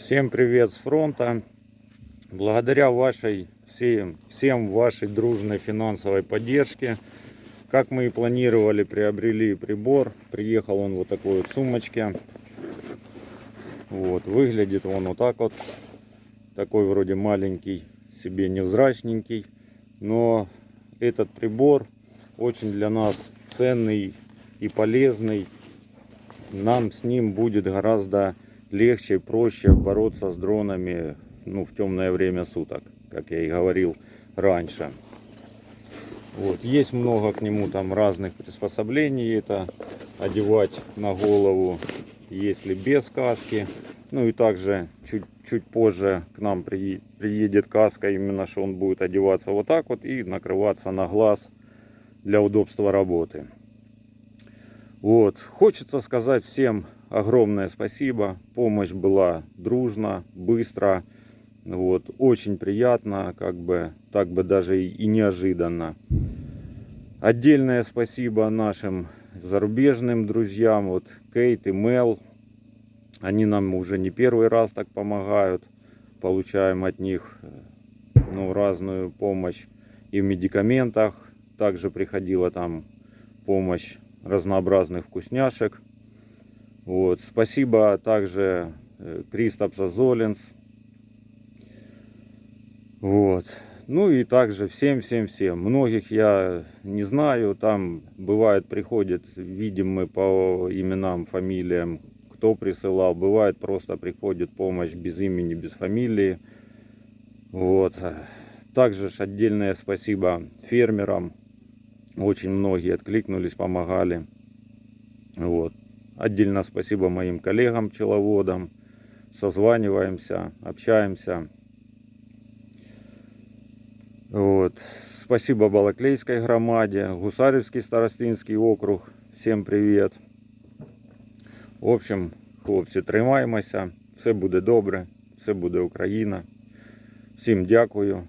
Всем привет с фронта. Благодаря вашей всем, всем вашей дружной финансовой поддержке, как мы и планировали, приобрели прибор. Приехал он вот такой вот сумочке. Вот, выглядит он вот так вот. Такой вроде маленький, себе невзрачненький. Но этот прибор очень для нас ценный и полезный. Нам с ним будет гораздо легче и проще бороться с дронами ну, в темное время суток, как я и говорил раньше. Вот. Есть много к нему там разных приспособлений. Это одевать на голову, если без каски. Ну и также чуть, чуть позже к нам при- приедет каска, именно что он будет одеваться вот так вот и накрываться на глаз для удобства работы. Вот. Хочется сказать всем огромное спасибо. Помощь была дружна, быстро. Вот. Очень приятно, как бы, так бы даже и неожиданно. Отдельное спасибо нашим зарубежным друзьям, вот Кейт и Мел. Они нам уже не первый раз так помогают. Получаем от них ну, разную помощь и в медикаментах. Также приходила там помощь разнообразных вкусняшек. Вот. Спасибо также э, Кристопс Азолинс. Вот. Ну и также всем-всем-всем. Многих я не знаю. Там бывает приходит, видим мы по именам, фамилиям, кто присылал. Бывает просто приходит помощь без имени, без фамилии. Вот. Также ж отдельное спасибо фермерам. Очень многие откликнулись, помогали. Вот. Отдельно спасибо моим коллегам, пчеловодам. Созваниваемся, общаемся. Вот. Спасибо Балаклейской громаде, Гусарівський старостинський округ. Всім привіт. В общем, хлопці, тримаємося. Все буде добре, все буде Україна. Всім дякую.